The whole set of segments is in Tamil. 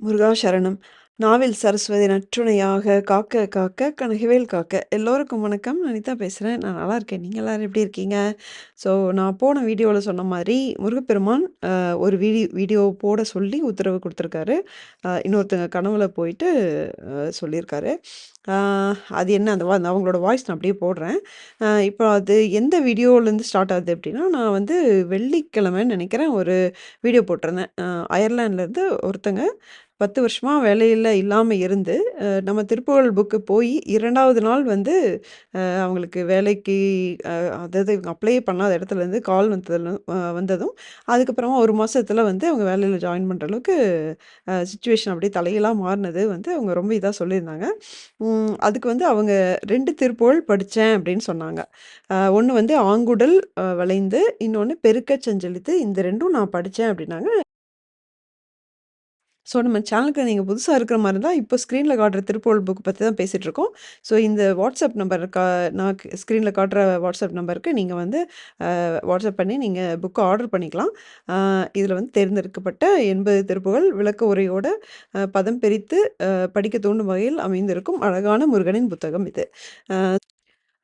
முருகா சரணம். நாவில் சரஸ்வதி நற்றுணையாக காக்க காக்க கனகவேல் காக்க. எல்லோருக்கும் வணக்கம். அனிதா பேசுகிறேன் நான் நல்லா இருக்கேன். நீங்கள் எல்லோரும் எப்படி இருக்கீங்க? ஸோ நான் போன வீடியோவில் சொன்ன மாதிரி முருகப்பெருமான் ஒரு வீடியோ வீடியோ போட சொல்லி உத்தரவு கொடுத்துருக்காரு இன்னொருத்தங்க கனவுல போயிட்டு சொல்லியிருக்காரு. அது என்ன அந்த அவங்களோட வாய்ஸ் நான் அப்படியே போடுறேன். இப்போ அது எந்த வீடியோலேருந்து ஸ்டார்ட் ஆகுது அப்படின்னா, நான் வந்து வெள்ளிக்கிழமைன்னு நினைக்கிறேன் ஒரு வீடியோ போட்டிருந்தேன். அ அயர்லாண்ட்லேருந்து ஒருத்தங்க பத்து வருஷமாக வேலையில் இல்லாமல் இருந்து, நம்ம திருப்புகழ் புக்கு போய் இரண்டாவது நாள் வந்து அவங்களுக்கு வேலைக்கு அதாவது இவங்க அப்ளை பண்ணாத இடத்துலேருந்து கால் வந்ததுல வந்ததும், அதுக்கப்புறமா ஒரு மாதத்தில் வந்து அவங்க வேலையில் ஜாயின் பண்ணுற அளவுக்கு சுச்சுவேஷன் அப்படியே தலையெல்லாம் மாறுனது வந்து அவங்க ரொம்ப இதாக சொல்லியிருந்தாங்க. அதுக்கு வந்து அவங்க ரெண்டு திருப்புகழ் படித்தேன் அப்படின்னு சொன்னாங்க. ஒன்று வந்து ஆங்குடல் வளைந்து, இன்னொன்று பெருக்கச் சஞ்சலித்து. இந்த ரெண்டும் நான் படித்தேன் அப்படின்னாங்க. ஸோ நம்ம சேனலுக்கு நீங்கள் புதுசாக இருக்கிற மாதிரி தான் இப்போ ஸ்க்ரீனில் காட்டுற திருப்பூர் புக் பற்றி தான் பேசிட்டுருக்கோம். ஸோ இந்த வாட்ஸ்அப் நம்பர் கா நான் ஸ்க்ரீனில் காட்டுற வாட்ஸ்அப் நம்பருக்கு நீங்கள் வந்து வாட்ஸ்அப் பண்ணி நீங்கள் புக்கை ஆர்டர் பண்ணிக்கலாம். இதில் வந்து தேர்ந்தெடுக்கப்பட்ட 80 திருப்புகழ் விளக்க உரையோட பதம் பிரித்து படிக்க தூண்டும் வகையில் அமைந்திருக்கும் அழகான முருகனின் புத்தகம் இது.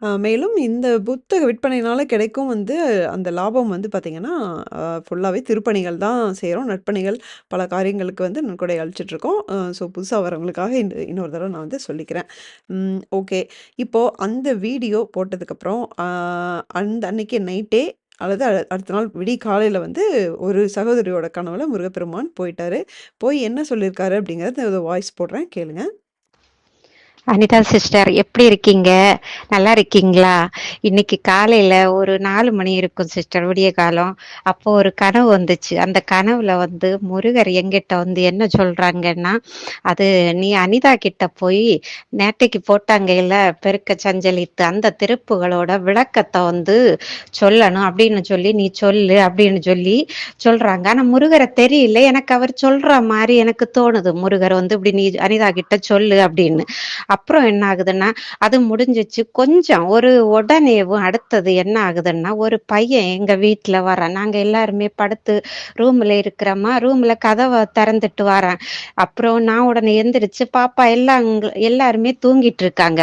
அ மேலும் இந்த புத்தக விற்பனையினால கிடைக்கும் வந்து அந்த லாபம் வந்து பார்த்தீங்கன்னா, அ ஃபுல்லாவே திருப்பணிகள் தான் செய்றோம். நற்பணிகள் பல காரியங்களுக்கு வந்து நன்கொடை அளிச்சுட்ருக்கோம். அ ஸோ புதுசா வரவங்களுக்காக இந்த இன்னொரு தடவ நான் வந்து சொல்லிக்கிறேன். ம் ஓகே. இப்போ அந்த வீடியோ போட்டதுக்கப்புறம் அ அந்த அன்னைக்கு நைட்டே அல்லது அ அடுத்த நாள் விடிய காலையில் வந்து ஒரு சகோதரியோட கனவுல முருகப்பெருமான் போயிட்டாரு. போய் என்ன சொல்லியிருக்காரு அப்படிங்கிறத வாய்ஸ் போடுறேன் கேளுங்க. அனிதா சிஸ்டர் எப்படி இருக்கீங்க? நல்லா இருக்கீங்களா? இன்னைக்கு காலையில ஒரு நாலு மணி இருக்கும் சிஸ்டர் விடிய காலம். அப்போ ஒரு கனவு வந்துச்சு. அந்த கனவுல வந்து முருகர் என்கிட்ட வந்து என்ன சொல்றாங்கன்னா, அது நீ அனிதா கிட்ட போய் நேத்தைக்கு போட்டாங்கல்ல பெருக்க சஞ்சலித்து அந்த திருப்புகளோட விளக்கத்தை வந்து சொல்லணும் அப்படின்னு சொல்லி நீ சொல்லு அப்படின்னு சொல்லி சொல்றாங்க. ஆனா முருகரை தெரியல. எனக்கு அவர் சொல்ற மாதிரி எனக்கு தோணுது. முருகர் வந்து இப்படி நீ அனிதா கிட்ட சொல்லு அப்படின்னு. அப்புறம் என்ன ஆகுதுன்னா, அது முடிஞ்சிச்சு. கொஞ்சம் ஒரு உடனேவும் அடுத்தது என்ன ஆகுதுன்னா, ஒரு பையன் எங்க வீட்டுல வரான். நாங்க எல்லாருமே படுத்து ரூம்ல இருக்கிறோமா, ரூம்ல கதவ திறந்துட்டு வரேன் அப்புறம் நான் உடனே எந்திரிச்சு பாப்பா எல்லாம் எல்லாருமே தூங்கிட்டு இருக்காங்க.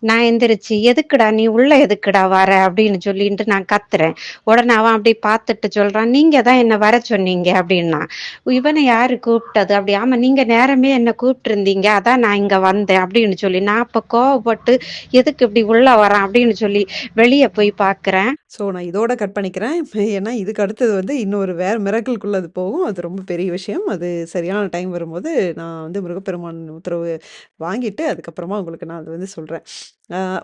நான் எந்திரிச்சு, "எதுக்குடா நீ உள்ள எதுக்குடா வர?" அப்படின்னு சொல்லிட்டு நான் கத்துறேன். உடனே அவன் அப்படி பார்த்துட்டு சொல்றான், "நீங்க தான் என்ன வர சொன்னீங்க" அப்படின்னா இவனை யாரு கூப்பிட்டது? அப்படி ஆமா நீங்க நேரமே என்ன கூப்பிட்டு இருந்தீங்க அதான் நான் இங்க வந்தேன் அப்படின்னு சொல்லி, நான் அப்ப கோவப்பட்டு எதுக்கு இப்படி உள்ள வரேன் அப்படின்னு சொல்லி வெளியே போய் பார்க்குறேன். ஸோ நான் இதோட கட் பண்ணிக்கிறேன். ஏன்னா இதுக்கு அடுத்தது வந்து இன்னொரு வேற மிராக்கிள்குள்ள அது போகும். அது ரொம்ப பெரிய விஷயம். அது சரியான டைம் வரும்போது நான் வந்து முருகப்பெருமான் உத்தரவு வாங்கிட்டு, அதுக்கப்புறமா உங்களுக்கு நான் அது வந்து சொல்றேன்.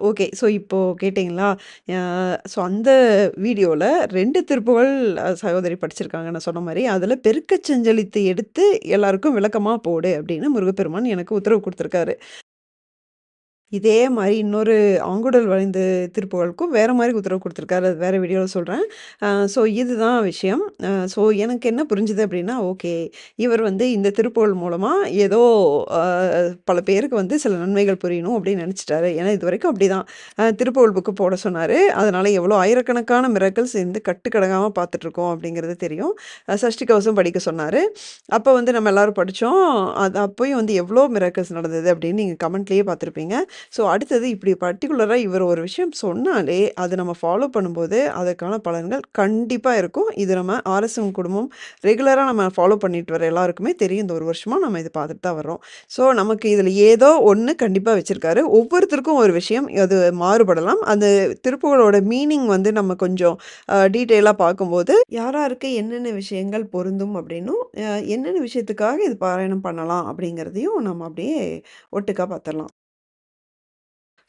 ஓகே. ஸோ இப்போ கேட்டிங்களா ஸோ அந்த வீடியோவில் ரெண்டு திருப்புகள் சகோதரி படிச்சிருக்காங்க நான் சொன்ன மாதிரி அதில் பெருக்கச் செஞ்சலித்து எடுத்து எல்லாருக்கும் விளக்கமாக போடு அப்படின்னு முருகப்பெருமான் எனக்கு உத்தரவு கொடுத்துருக்காரு இதே மாதிரி இன்னொரு ஆங்குடல் வளைந்து திருப்புகளுக்கும் வேறு மாதிரி உத்தரவு கொடுத்துருக்காரு அது வேறு வீடியோவில் சொல்கிறேன் ஸோ இதுதான் விஷயம். ஸோ எனக்கு என்ன புரிஞ்சுது அப்படின்னா ஓகே. இவர் வந்து இந்த திருப்புகள் மூலமாக ஏதோ பல பேருக்கு வந்து சில நன்மைகள் புரியணும் அப்படின்னு நினச்சிட்டாரு ஏன்னா இதுவரைக்கும் அப்படி தான் திருப்புகள் புக்கு போட சொன்னார் அதனால் எவ்வளோ ஆயிரக்கணக்கான மிராக்கிள்ஸ் சேர்ந்து கட்டுக்கடங்காமல் பார்த்துட்ருக்கோம் அப்படிங்கிறது தெரியும். சஷ்டி கவசம் படிக்க சொன்னார் அப்போ வந்து நம்ம எல்லாரும் படித்தோம் அது அப்போயும் வந்து எவ்வளோ மிராக்கிள்ஸ் நடந்தது அப்படின்னு நீங்கள் கமெண்ட்லேயே பார்த்துருப்பீங்க. ஸோ அடுத்தது இப்படி பர்டிகுலராக இவர் ஒரு விஷயம் சொன்னாலே, அது நம்ம ஃபாலோ பண்ணும்போது, அதற்கான பலன்கள் கண்டிப்பாக இருக்கும். இது நம்ம ஆர்எஸ்எம் குடும்பம் ரெகுலராக நம்ம ஃபாலோ பண்ணிட்டு வர எல்லாருக்குமே தெரியும். இந்த ஒரு வருஷமாக நம்ம இது பார்த்துட்டு தான் வர்றோம். ஸோ நமக்கு இதில் ஏதோ ஒன்று கண்டிப்பாக வச்சுருக்காரு ஒவ்வொருத்தருக்கும் ஒரு விஷயம் அது மாறுபடலாம். அந்த திருப்புகளோட மீனிங் வந்து நம்ம கொஞ்சம் டீட்டெயிலாக பார்க்கும்போது, யாராருக்கு என்னென்ன விஷயங்கள் பொருந்தும் அப்படின்னும், என்னென்ன விஷயத்துக்காக இது பாராயணம் பண்ணலாம் அப்படிங்கிறதையும் நம்ம அப்படியே ஒட்டுக்கா பார்த்துடலாம்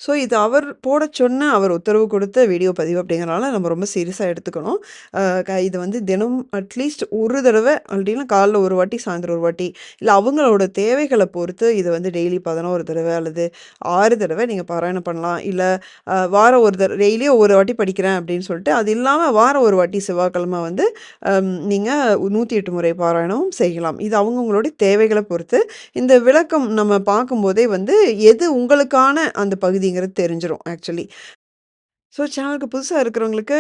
ஸோ இது அவர் போடச் சொன்ன, அவர் உத்தரவு கொடுத்த வீடியோ பதிவு அப்படிங்கிறனால நம்ம ரொம்ப சீரியஸாக எடுத்துக்கணும். க இது வந்து தினம் அட்லீஸ்ட் ஒரு தடவை அப்படின்னா காலைல ஒரு வாட்டி, சாயந்தரம் ஒரு வாட்டி, இல்லை அவங்களோட தேவைகளை பொறுத்து இதை வந்து டெய்லி பதினோரு தடவை அல்லது ஆறு தடவை நீங்கள் பாராயணம் பண்ணலாம். இல்லை வாரம் ஒரு தடவை டெய்லியும் ஒரு வாட்டி படிக்கிறேன் அப்படின்னு சொல்லிட்டு, அது இல்லாமல் வாரம் ஒரு வாட்டி செவ்வாய்க்கிழமை வந்து நீங்கள் நூற்றி எட்டு முறை பாராயணமும் செய்யலாம். இது அவங்கவுங்களுடைய தேவைகளை பொறுத்து. இந்த விளக்கம் நம்ம பார்க்கும்போதே வந்து எது உங்களுக்கான அந்த அப்படிங்கிறது தெரிஞ்சிரும் ஆக்சுவலி. ஸோ சேனலுக்கு புதுசாக இருக்கிறவங்களுக்கு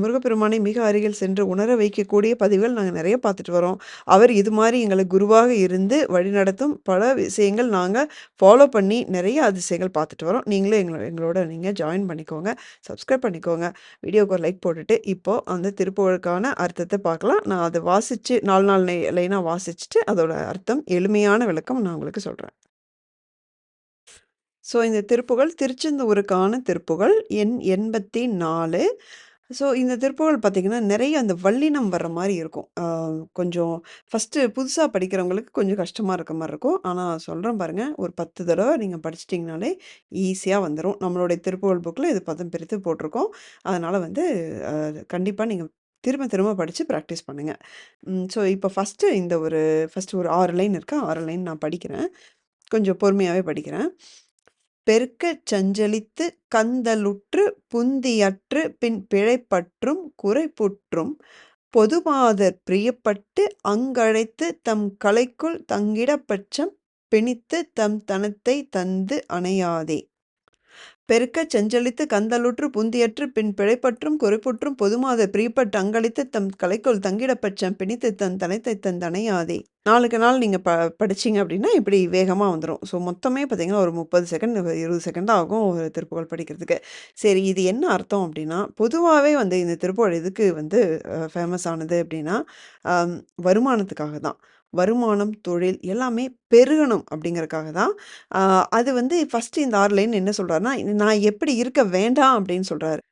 முருகப்பெருமானை மிக அருகில் சென்று உணர வைக்கக்கூடிய பதிவுகள் நாங்கள் நிறைய பார்த்துட்டு வரோம். அவர் இது மாதிரி எங்களை குருவாக இருந்து வழிநடத்தும் பல விஷயங்கள் நாங்கள் ஃபாலோ பண்ணி நிறைய அதிசயங்கள் பார்த்துட்டு வரோம். நீங்களும் எங்களை எங்களோட நீங்கள் ஜாயின் பண்ணிக்கோங்க. சப்ஸ்கிரைப் பண்ணிக்கோங்க. வீடியோக்கு ஒரு லைக் போட்டுட்டு, இப்போது அந்த திருப்புகழுக்கான அர்த்தத்தை பார்க்கலாம். நான் அதை வாசித்து நாலு நாள் லைனாக வாசிச்சுட்டு, அதோட அர்த்தம் எளிமையான விளக்கம் நான் உங்களுக்கு சொல்கிறேன் ஸோ இந்த திருப்புகழ் திருச்செந்தூருக்கான திருப்புகழ் எண் 84. ஸோ இந்த திருப்புகழ் பார்த்தீங்கன்னா, நிறைய அந்த வல்லினம் வர்ற மாதிரி இருக்கும். கொஞ்சம் ஃபர்ஸ்ட்டு புதுசாக படிக்கிறவங்களுக்கு கொஞ்சம் கஷ்டமாக இருக்க மாதிரி இருக்கும். ஆனால் சொல்கிறேன் பாருங்கள் ஒரு பத்து தடவை நீங்கள் படிச்சிட்டிங்கனாலே ஈஸியாக வந்துடும் நம்மளுடைய திருப்புகள் புக்கில் இது பதம் பிரித்து போட்டிருக்கோம். அதனால் வந்து கண்டிப்பாக நீங்கள் திரும்ப திரும்ப படித்து ப்ராக்டிஸ் பண்ணுங்கள் ஸோ இப்போ ஃபர்ஸ்ட்டு இந்த ஒரு ஃபஸ்ட்டு ஒரு ஆறு லைன் இருக்கா ஆறு லைன் நான் படிக்கிறேன். கொஞ்சம் பொறுமையாகவே படிக்கிறேன். பெருக்கச் சஞ்சலித்து கந்தலுற்று புந்தியற்று பின் பிழைப்பற்றும் குறைப்புற்றும் பொதுமாதர் பிரியப்பட்டு அங்கழைத்து தம் கலைக்குள் தங்கிடப்பட்சம் பிணித்து பிணித்துத் தம் தனத்தைத் தந்து அணையாதே. பெருக்கச் செஞ்சலித்து கந்தலுற்று புந்தியற்று பின் பிழைப்பற்றும் குறிப்புற்றும் பொதுமாத பிரியப்பட்டு அங்களித்து தம் கலைக்குள் தங்கிடப்பட்சம் பிணித்து தன் தனைத்தை தன் தனையாதே நாளுக்கு நாள் நீங்கள் ப படிச்சீங்க அப்படின்னா, இப்படி வேகமாக வந்துடும் ஸோ மொத்தமே பார்த்திங்கன்னா ஒரு 30 செகண்ட், 20 செகண்ட் ஆகும் ஒரு திருப்புகழ் படிக்கிறதுக்கு. சரி இது என்ன அர்த்தம் அப்படின்னா, பொதுவாகவே வந்து இந்த திருப்புகழ் எதுக்கு வந்து ஃபேமஸ் ஆனது அப்படின்னா, வருமானத்துக்காக தான். வருமானம், தொழில் எல்லாமே பெருகணும் அப்படிங்கிறதுக்காக தான். அது வந்து ஃபஸ்ட்டு இந்த ஆர்லைன் என்ன சொல்கிறாருன்னா நான் எப்படி இருக்க வேண்டாம் அப்படின்னு சொல்கிறாரு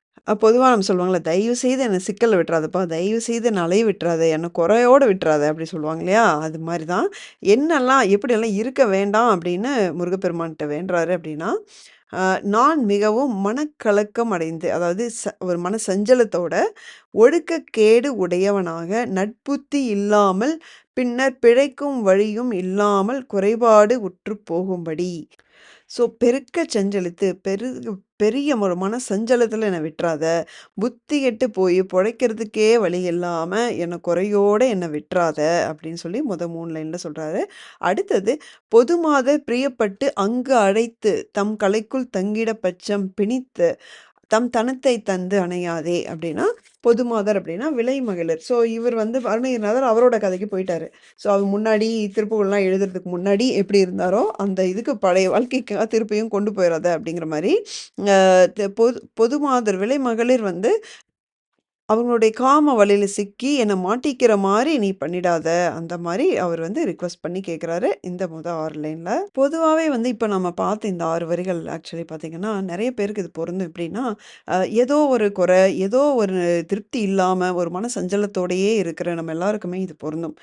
பொதுவாக நம்ம சொல்லுவாங்களே "தயவு செய்து என்னை சிக்கலை விட்டுறாதப்பா, தயவு செய்து என்ன அலைய விட்டுறாத, என்னை குறையோட விட்டுறாத" அப்படி சொல்லுவாங்க இல்லையா? அது மாதிரி தான். என்னெல்லாம் எப்படியெல்லாம் இருக்க வேண்டாம் அப்படின்னு முருகப்பெருமான்கிட்ட வேண்டுறாரு அப்படின்னா, நான் மிகவும் மனக்கலக்கம் அடைந்து, அதாவது ச ஒரு மன சஞ்சலத்தோட, ஒழுக்கக்கேடு உடையவனாக, நட்புத்தி இல்லாமல், பின்னர் பிழைக்கும் வழியும் இல்லாமல் குறைபாடு உற்று போகும்படி. ஸோ பெருக்க சஞ்சலித்து, பெரு பெரிய ஒரு மன சஞ்சலத்தில் என்னை விட்டுறாத. புத்தி கெட்டு போய் பிழைக்கிறதுக்கே வழி இல்லாமல் என்னை குறையோட என்னை விட்டுறாத அப்படின்னு சொல்லி முத 3 லைன்ல சொல்கிறாரு அடுத்தது பொதுமாத பிரியப்பட்டு அங்கு அழைத்து, தம் கலைக்குள் தங்கிட பட்சம் பிணித்து, தம் தனத்தை தந்து அணையாதே அப்படின்னா, பொதுமாதர் அப்படின்னா விலை மகளிர் ஸோ இவர் வந்து அருணகிரிநாதர் அவரோட கதைக்கு போயிட்டாரு. ஸோ அவர் முன்னாடி திருப்புகள்லாம் எழுதுறதுக்கு முன்னாடி எப்படி இருந்தாரோ, அந்த இதுக்கு பழைய வாழ்க்கைக்காக திருப்பியும் கொண்டு போயிடாத அப்படிங்கிற மாதிரி பொது பொதுமாதர் விலைமகளிர் வந்து அவங்களுடைய காம வலையில சிக்கி என்னை மாட்டிக்கிற மாரி நீ பண்ணிடாத. அந்த மாரி அவர் வந்து ரிக்வெஸ்ட் பண்ணி கேட்குறாரு. இந்த முத ஆறு லைன்ல. பொதுவாகவே வந்து இப்போ நம்ம பார்த்த இந்த ஆறு வரிகள் ஆக்சுவலி பார்த்தீங்கன்னா, நிறைய பேருக்கு இது பொருந்தும். எப்படின்னா, ஏதோ ஒரு குறை, ஏதோ ஒரு திருப்தி இல்லாமல் ஒரு மன சஞ்சலத்தோடையே இருக்கிற நம்ம எல்லாருக்குமே இது பொருந்தும்.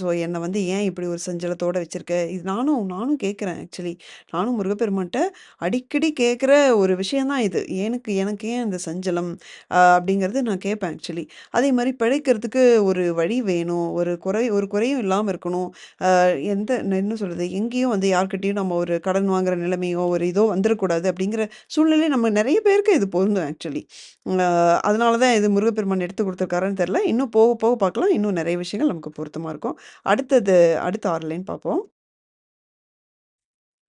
ஸோ என்னை வந்து ஏன் இப்படி ஒரு சஞ்சலத்தோடு வச்சுருக்க இது நானும் நானும் கேட்குறேன் ஆக்சுவலி. நானும் முருகப்பெருமான்ட்ட அடிக்கடி கேட்குற ஒரு விஷயந்தான் இது. எனக்கு எனக்கு ஏன் இந்த சஞ்சலம்? அப்படிங்கிறது நான் கேட்பேன் ஆக்சுவலி. அதே மாதிரி பிழைக்கிறதுக்கு ஒரு வழி வேணும். ஒரு குறை ஒரு குறையும் இல்லாமல் இருக்கணும். எந்த என்ன சொல்கிறது எங்கேயும் வந்து யார்கிட்டேயும் நம்ம ஒரு கடன் வாங்குற நிலைமையோ, ஒரு இதோ வந்துடக்கூடாது அப்படிங்கிற சூழ்நிலை நம்ம நிறைய பேருக்கு இது பொருந்தும் ஆக்சுவலி. அதனால தான் இது முருகப்பெருமான் எடுத்து கொடுத்துருக்காருன்னு தெரில இன்னும் போக போக பார்க்கலாம். இன்னும் நிறைய விஷயங்கள் நமக்கு பொருத்தமாக இருக்கும். அடுத்தது அடுத்த 6 பார்ப்போம்.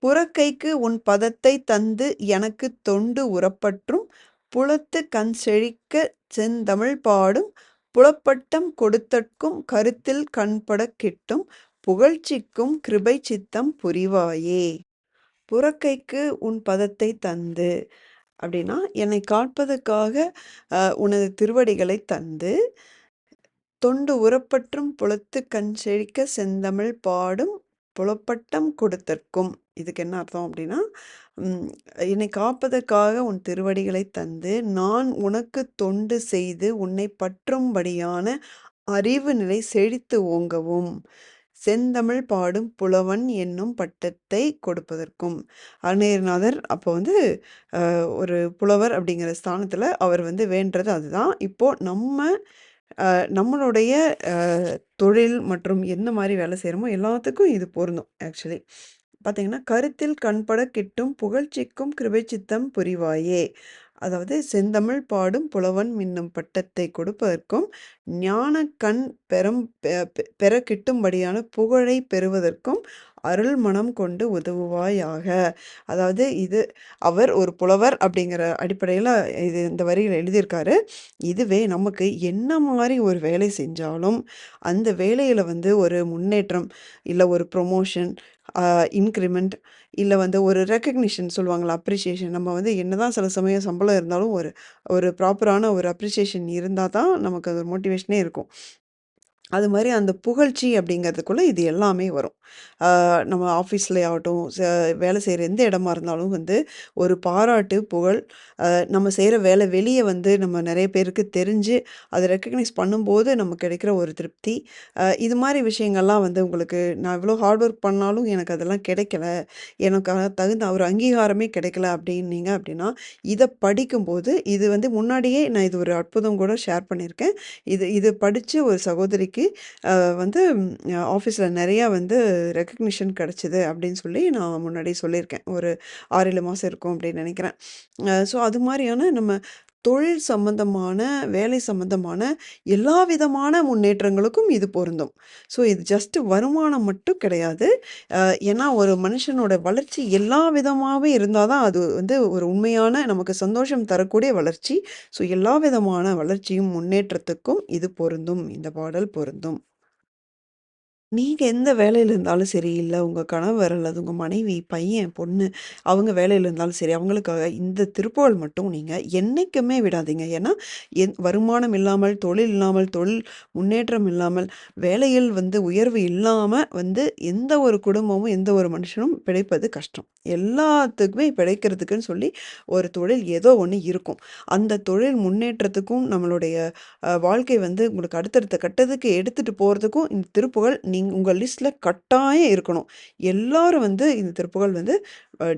புறக்கைக்கு உன் பதத்தை தந்து எனக்கு தொண்டு உறப்பற்றும், புலத்து கண் செழிக்க செந்தமிழ் பாடும், புலப்பட்டம் கொடுத்தற்கும் கருத்தில் கண்படக் கிட்டும், புகழ்ச்சிக்கும் கிருபை சித்தம் புரிவாயே. புறக்கைக்கு உன் பதத்தை தந்து அப்படின்னா, என்னை காட்பதற்காக உனது திருவடிகளைத் தந்து, தொண்டு உரப்பற்றும் புலத்து கண் செழிக்க செந்தமிழ் பாடும், புலப்பட்டம் கொடுத்தற்கும். இதுக்கு என்ன அர்த்தம் அப்படின்னா, என்னை காப்பதற்காக உன் திருவடிகளை தந்து, நான் உனக்கு தொண்டு செய்து உன்னை பற்றும்படியான அறிவு நிலை செழித்து ஓங்கவும், செந்தமிழ் பாடும் புலவன் என்னும் பட்டத்தை கொடுப்பதற்கும். அருணகிரிநாதர் அப்போ வந்து ஒரு புலவர் அப்படிங்கிற ஸ்தானத்தில் அவர் வந்து வேண்டுறது அதுதான். இப்போது நம்ம நம்மளுடைய தொழில் மற்றும் எந்த மாதிரி வேலை செய்கிறோமோ எல்லாத்துக்கும் இது பொருந்தும் ஆக்சுவலி. பார்த்தீங்கன்னா, கருத்தில் கண்பட கிட்டும் புகழ்ச்சிக்கும் கிருபைச் சித்தம் புரிவாயே. அதாவது செந்தமிழ் பாடும் புலவன் என்னும் பட்டத்தை கொடுப்பதற்கும், ஞான கண் பெறம் பெ கிட்டும்படியான புகழை பெறுவதற்கும், அருள் மனம் கொண்டு உதவுவாயாக. அதாவது இது அவர் ஒரு புலவர் அப்படிங்கிற அடிப்படையில் இது இந்த வரியில் எழுதியிருக்காரு. இதுவே நமக்கு என்ன மாதிரி ஒரு வேலை செஞ்சாலும், அந்த வேலையில் வந்து ஒரு முன்னேற்றம், இல்லை ஒரு ப்ரொமோஷன், இன்க்ரிமெண்ட் இல்லை வந்து ஒரு ரெக்கக்னிஷன் சொல்லுவாங்களா அப்ரிஷியேஷன் நம்ம வந்து என்னதான் சில சமயம் சம்பளம் இருந்தாலும், ஒரு ஒரு ப்ராப்பரான ஒரு அப்ரிஷியேஷன் இருந்தால் தான் நமக்கு அது ஒரு மோட்டிவேஷனே இருக்கும். அது மாதிரி அந்த புகழ்ச்சி அப்படிங்கிறதுக்குள்ளே இது எல்லாமே வரும். நம்ம ஆஃபீஸ்லே ஆகட்டும், ச வேலை செய்கிற எந்த இடமா இருந்தாலும் வந்து ஒரு பாராட்டு, புகழ், நம்ம செய்கிற வேலை வெளியே வந்து நம்ம நிறைய பேருக்கு தெரிஞ்சு, அதை ரெக்கக்னைஸ் பண்ணும்போது நமக்கு கிடைக்கிற ஒரு திருப்தி. இது மாதிரி விஷயங்கள்லாம் வந்து உங்களுக்கு நான் இவ்வளோ ஹார்ட் ஒர்க் பண்ணாலும் எனக்கு அதெல்லாம் கிடைக்கல. எனக்காக தகுந்த ஒரு அங்கீகாரமே கிடைக்கல அப்படின்னீங்க அப்படின்னா, இதை படிக்கும்போது இது வந்து முன்னாடியே நான் இது ஒரு அற்புதம் கூட ஷேர் பண்ணியிருக்கேன். இது இது படித்து ஒரு சகோதரிக்கு அ வந்து ஆஃபீஸில் நிறையா வந்து ரெக்கக்னிஷன் கிடச்சிது அப்படின்னு சொல்லி நான் முன்னாடி சொல்லியிருக்கேன். ஒரு ஆறு ஏழு மாதம் இருக்கும் அப்படின்னு நினைக்கிறேன் ஸோ அது மாதிரியான நம்ம தொழில் சம்மந்தமான, வேலை சம்மந்தமான எல்லா விதமான முன்னேற்றங்களுக்கும் இது பொருந்தும். ஸோ இது ஜஸ்ட்டு வருமானம் மட்டும் கிடையாது. ஏன்னா ஒரு மனுஷனோட வளர்ச்சி எல்லா விதமாகவே இருந்தால் தான் அது வந்து ஒரு உண்மையான நமக்கு சந்தோஷம் தரக்கூடிய வளர்ச்சி. ஸோ எல்லா விதமான வளர்ச்சியும், முன்னேற்றத்துக்கும் இது பொருந்தும். இந்த பாடல் பொருந்தும். நீங்க எந்த வேலையில இருந்தாலும் சரி, இல்ல உங்க கணவர் அல்லது உங்க மனைவி, பையன், பொண்ணு அவங்க வேலையில இருந்தாலும் சரி, அவங்களுக்காக இந்த திருப்புகழ் மட்டும் நீங்க என்னைக்குமே விடாதீங்க. ஏன்னா, என் வருமானம் இல்லாமல், தொழில் இல்லாமல், தொழில் முன்னேற்றம் இல்லாமல், வேலையில் வந்து உயர்வு இல்லாம வந்து எந்த ஒரு குடும்பமும், எந்த ஒரு மனுஷனும் பிழைப்பது கஷ்டம். எல்லாத்துக்குமே பிழைக்கிறதுக்குன்னு சொல்லி ஒரு தொழில் ஏதோ ஒண்ணு இருக்கும். அந்த தொழில் முன்னேற்றத்துக்கும், நம்மளுடைய அ வாழ்க்கை வந்து உங்களுக்கு அடுத்தடுத்த கட்டத்துக்கு எடுத்துட்டு போறதுக்கும் இந்த திருப்புகழ் நீங்கள் உங்கள் லிஸ்ட்டில் கட்டாயம் இருக்கணும். எல்லோரும் வந்து இந்த திருப்புகழ் வந்து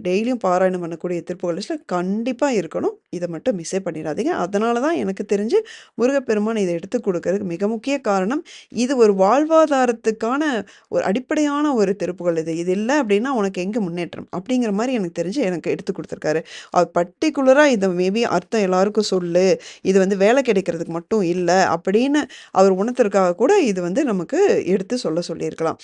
டெய்லியும் பாராயணம் பண்ணக்கூடிய திருப்புகழ் லிஸ்ட்டில் கண்டிப்பாக இருக்கணும். இதை மட்டும் மிஸ்ஸே பண்ணிடாதீங்க அதனால தான் எனக்கு தெரிஞ்சு முருகப்பெருமான் இதை எடுத்து கொடுக்கறதுக்கு மிக முக்கிய காரணம், இது ஒரு வாழ்வாதாரத்துக்கான ஒரு அடிப்படையான ஒரு திருப்புகள் இது. இது இல்லை அப்படின்னா உனக்கு எங்கே முன்னேற்றம்? அப்படிங்கிற மாதிரி எனக்கு தெரிஞ்சு எனக்கு எடுத்துக் கொடுத்துருக்காரு அவர் பர்டிகுலராக இதை மேபி அர்த்தம் எல்லாருக்கும் சொல்லு. இது வந்து வேலை கிடைக்கிறதுக்கு மட்டும் இல்லை அப்படின்னு அவர் உணர்த்திற்காக கூட இது வந்து நமக்கு எடுத்து சொல்ல சொல்லியிருக்கலாம்.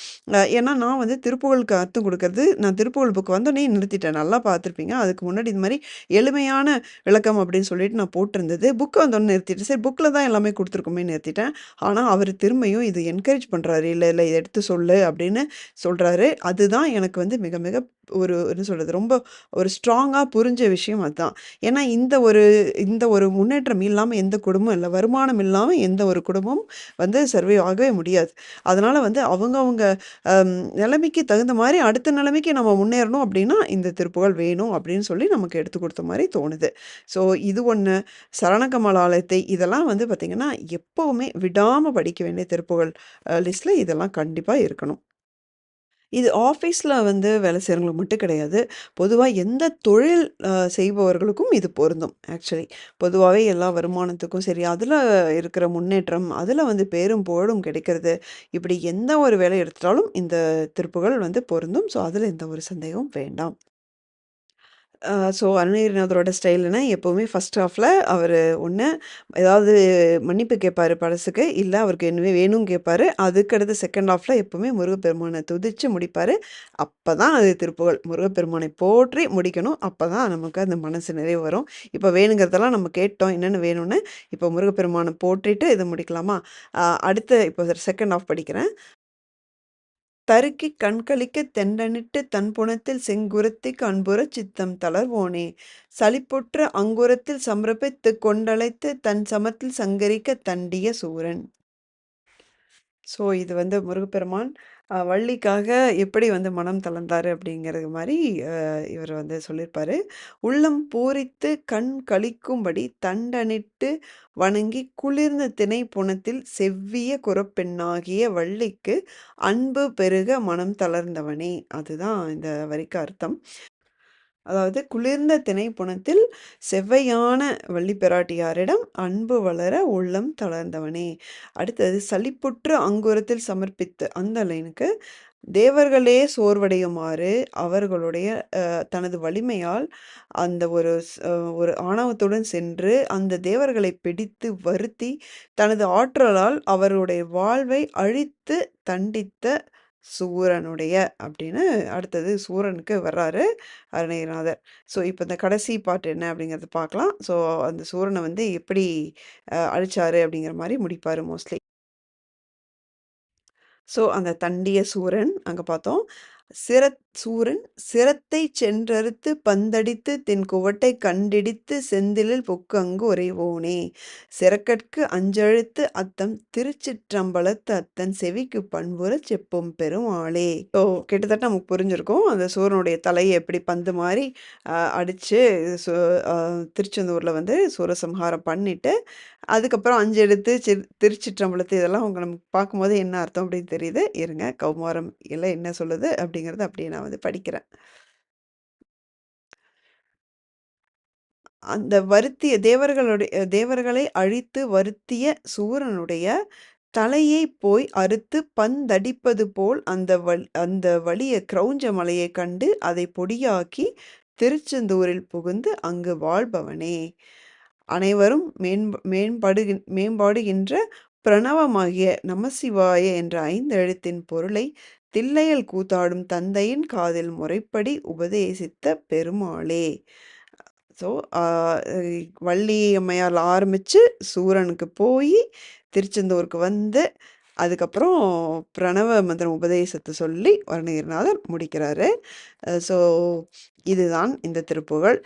ஏன்னா நான் வந்து திருப்புகளுக்கு அர்த்தம் கொடுக்கறது நான் திருப்புகழ் புக் வந்தோடனே நிறுத்திட்டேன். நல்லா பார்த்துருப்பீங்க. அதுக்கு முன்னாடி இது மாதிரி எளிமையான விளக்கம் அப்படின்னு சொல்லிட்டு நான் போட்டிருந்தது. புக்கை வந்தோடனே நிறுத்திட்டேன். சரி புக்கில் தான் எல்லாமே குடுத்துருக்கோமேன்னு நிறுத்திட்டேன். ஆனால் அவர் திரும்பியும் இது என்கரேஜ் பண்ணுறாரு இல்லை இல்லை இதை எடுத்து சொல்லு அப்படின்னு சொல்கிறாரு அதுதான் எனக்கு வந்து மிக மிக ஒரு என்ன சொல்கிறது ரொம்ப ஒரு ஸ்ட்ராங்காக புரிஞ்ச விஷயம் அதுதான் ஏன்னா இந்த ஒரு இந்த ஒரு முன்னேற்றம் இல்லாமல் எந்த குடும்பமும் இல்லை வருமானம் இல்லாமல் எந்த ஒரு குடும்பமும் வந்து சர்வே ஆகவே முடியாது. அதனால் வந்து அவங்கவுங்க அம் நிலைமைக்கு தகுந்த மாதிரி அடுத்த நிலைமைக்கு நம்ம முன்னேறணும் அப்படின்னா, இந்த திருப்புகள் வேணும் அப்படின்னு சொல்லி நமக்கு எடுத்து கொடுத்த மாதிரி தோணுது. ஸோ இது ஒண்ணு. சரணகமலாலயத்தை இதெல்லாம் வந்து பார்த்திங்கன்னா எப்போவுமே விடாமல் படிக்க வேண்டிய திருப்புகள் லிஸ்ட்டில் இதெல்லாம் கண்டிப்பாக இருக்கணும். இது ஆஃபீஸில் வந்து வேலை செய்கிறவங்களுக்கு மட்டும் கிடையாது. பொதுவாக எந்த தொழில் செய்பவர்களுக்கும் இது பொருந்தும் ஆக்சுவலி. பொதுவாகவே எல்லா வருமானத்துக்கும் சரி, அதில் இருக்கிற முன்னேற்றம், அதில் வந்து பேரும் புகழும் கிடைக்கிறது. இப்படி எந்த ஒரு வேலை எடுத்துட்டாலும் இந்த திருப்புகள் வந்து பொருந்தும். ஸோ அதில் எந்த ஒரு சந்தேகமும் வேண்டாம். ஸோ அருணகிரிநாதரோட ஸ்டைல்னா எப்போவுமே ஃபர்ஸ்ட் ஹாஃபில் அவர் ஒன்று ஏதாவது மன்னிப்பு கேட்பார் படசுக்கு இல்லை அவருக்கு என்ன வேணும்னு கேட்பார் அதுக்கடுத்து செகண்ட் ஆஃப்பில் எப்போவுமே முருகப்பெருமானை துதித்து துதிச்சு அப்போ தான் அது திருப்புகள் முருகப்பெருமானை போற்றி முடிக்கணும். அப்போ தான் நமக்கு அந்த மனசு நிறைவு வரும். இப்போ வேணுங்கிறதெல்லாம் நம்ம கேட்டோம். என்னென்ன வேணும்னு. இப்போ முருகப்பெருமானை போற்றிட்டு இதை முடிக்கலாமா? அடுத்த அடுத்து இப்போ செகண்ட் ஹாஃப் படிக்கிறேன். தருக்கி கண்களிக்கத் தெண்டனிட்டு தன்புணத்தில் செங்குரத்தி கண்புற சித்தம் தளர்வோனே! சலிப்புற்ற அங்குரத்தில் சமர்ப்பித்துக் கொண்டழைத்து தன் சமத்தில் சங்கரிக்க தண்டிய சூரன். ஸோ இது வந்து முருகப்பெருமான் வள்ளிக்காக எப்படி வந்து மனம் தளர்ந்தார் அப்படிங்கிறது மாதிரி இவர் வந்து சொல்லியிருப்பார் உள்ளம் பூரித்து கண் கழிக்கும்படி தண்டனிட்டு வணங்கி குளிர்ந்த தினை செவ்விய குரப்பெண்ணாகிய வள்ளிக்கு அன்பு பெருக மனம் தளர்ந்தவனே! அதுதான் இந்த வரிக்கு அர்த்தம். அதாவது குளிர்ந்த திணைப்புணத்தில் செவ்வையான வள்ளிப்பெராட்டியாரிடம் அன்பு வளர உள்ளம் தளர்ந்தவனே! அடுத்தது சளிப்புற்று அங்குரத்தில் சமர்ப்பித்து அந்த லைனுக்கு தேவர்களே சோர்வடையுமாறு அவர்களுடைய தனது வலிமையால் அந்த ஒரு ஒரு ஆணவத்துடன் சென்று அந்த தேவர்களை பிடித்து வருத்தி, தனது ஆற்றலால் அவருடைய வாழ்வை அழித்து தண்டித்த சூரனுடைய அப்படின்னு அடுத்தது சூரனுக்கு வர்றாரு அருணகிரிநாதர். ஸோ இப்போ இந்த கடைசி பாட்டு என்ன அப்படிங்கிறத பார்க்கலாம். ஸோ அந்த சூரனை வந்து எப்படி அழிச்சாரு அப்படிங்கிற மாதிரி முடிப்பார் மோஸ்ட்லி. ஸோ அந்த தண்டிய சூரன் அங்கே பார்த்தோம். சிரத் சூரன் சிரத்தைச் சென்றறுத்து பந்தடித்து தென் குவட்டை கண்டிடித்து செந்திலில் புக்கங்கு உறைவோனே சிறக்கற்கு அஞ்செழுத்து அத்தம் திருச்சிற்றம்பலத்து அத்தன் செவிக்கு பண்புற செப்பும் பெருமாளே. ஸோ கிட்டத்தட்ட நமக்கு புரிஞ்சிருக்கும். அந்த சூரனுடைய தலையை எப்படி பந்து மாதிரி அடித்து அடிச்சு சு திருச்செந்தூர்ல வந்து சூரசம்ஹாரம் பண்ணிட்டு, அதுக்கப்புறம் அஞ்செழுத்து சிற் திருச்சிற்றம்பலத்து இதெல்லாம் அவங்க நமக்கு பார்க்கும்போது என்ன அர்த்தம் அப்படின்னு தெரியுது. இருங்க கௌமாரம் இல்லை என்ன சொல்லுது அப்படிங்கிறத அப்படியே நான் வந்து படிக்கிறேன். அந்த வருத்திய தேவர்களுடைய தேவர்களை அழித்து வருத்திய சூரனுடைய தலையை போய் அறுத்து பந்தடிப்பது போல் அந்த வல் அந்த வழிய கிரௌஞ்ச மலையை கண்டு அதை பொடியாக்கி திருச்செந்தூரில் புகுந்து அங்கு வாழ்பவனே! அனைவரும் மேம்ப மேம்படுகின் மேம்பாடுகின்ற பிரணவமாகிய நமசிவாய என்ற ஐந்து எழுத்தின் பொருளை தில்லையில் கூத்தாடும் தந்தையின் காதில் முறைப்படி உபதேசித்த பெருமாளே! ஸோ வள்ளி அம்மையால் ஆரம்பித்து சூரனுக்கு போய் திருச்செந்தூருக்கு வந்து, அதுக்கப்புறம் பிரணவ மந்திரம் உபதேசத்தை சொல்லி வருணகிரிநாதர் முடிக்கிறாரு. ஸோ இதுதான் இந்த திருப்புகழ்.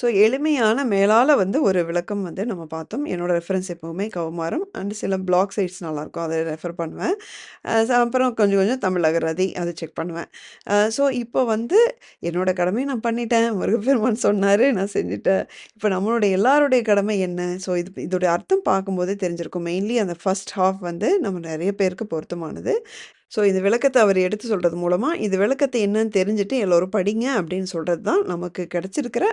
ஸோ எளிமையான மேலால் வந்து ஒரு விளக்கம் வந்து நம்ம பார்த்தோம். என்னோடய ரெஃபரன்ஸ் எப்போவுமே கவுமாரம் அண்ட் சில பிளாக் சைட்ஸ் நல்லாயிருக்கும். அதை ரெஃபர் பண்ணுவேன். அப்புறம் கொஞ்சம் கொஞ்சம் தமிழ் அகராதி அதை செக் பண்ணுவேன். ஸோ இப்போ வந்து என்னோடய கடமையை நான் பண்ணிட்டேன். முருகப்பெருமான் சொன்னார் நான் செஞ்சுட்டேன். இப்போ நம்மளுடைய எல்லாருடைய கடமை என்ன? ஸோ இது இதோடைய அர்த்தம் பார்க்கும்போதே தெரிஞ்சிருக்கும். மெயின்லி அந்த ஃபஸ்ட் ஹாஃப் வந்து நம்ம நிறைய பேருக்கு பொருத்தமானது. ஸோ இந்த விளக்கத்தை அவர் எடுத்து சொல்கிறது மூலமாக இது விளக்கத்தை என்னன்னு தெரிஞ்சுட்டு எல்லோரும் படிங்க அப்படின்னு சொல்கிறது தான் நமக்கு கிடச்சிருக்கிற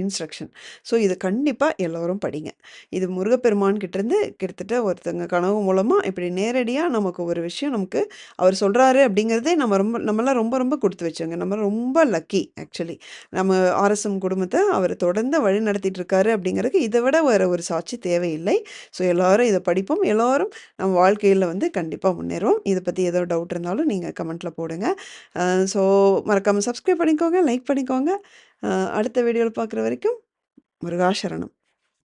இன்ஸ்ட்ரக்ஷன். ஸோ இது கண்டிப்பாக எல்லோரும் படிங்க. இது முருகப்பெருமான் கிட்டேருந்து கிட்டத்தட்ட ஒருத்தங்க கனவு மூலமாக இப்படி நேரடியாக நமக்கு ஒரு விஷயம் நமக்கு அவர் சொல்கிறாரு அப்படிங்கிறதே நம்ம ரொம்ப நம்மளாம் ரொம்ப ரொம்ப கொடுத்து வச்சோங்க நம்ம ரொம்ப லக்கி ஆக்சுவலி. நம்ம ஆர்எஸ்எம் குடும்பத்தை அவர் தொடர்ந்து வழி நடத்திட்டு இருக்காரு அப்படிங்கிறதுக்கு இதை விட வேறு ஒரு சாட்சி தேவையில்லை. ஸோ எல்லோரும் இதை படிப்போம். எல்லோரும் நம்ம வாழ்க்கையில் வந்து கண்டிப்பாக முன்னேறுவோம். பற்றி பத்தி டவுட் இருந்தாலும் நீங்கள் கமெண்ட்டில் போடுங்க. ஸோ மறக்காம சப்ஸ்கிரைப் பண்ணிக்கோங்க, லைக் பண்ணிக்கோங்க. அடுத்த வீடியோவில் பார்க்குற வரைக்கும் முருகாசரணம்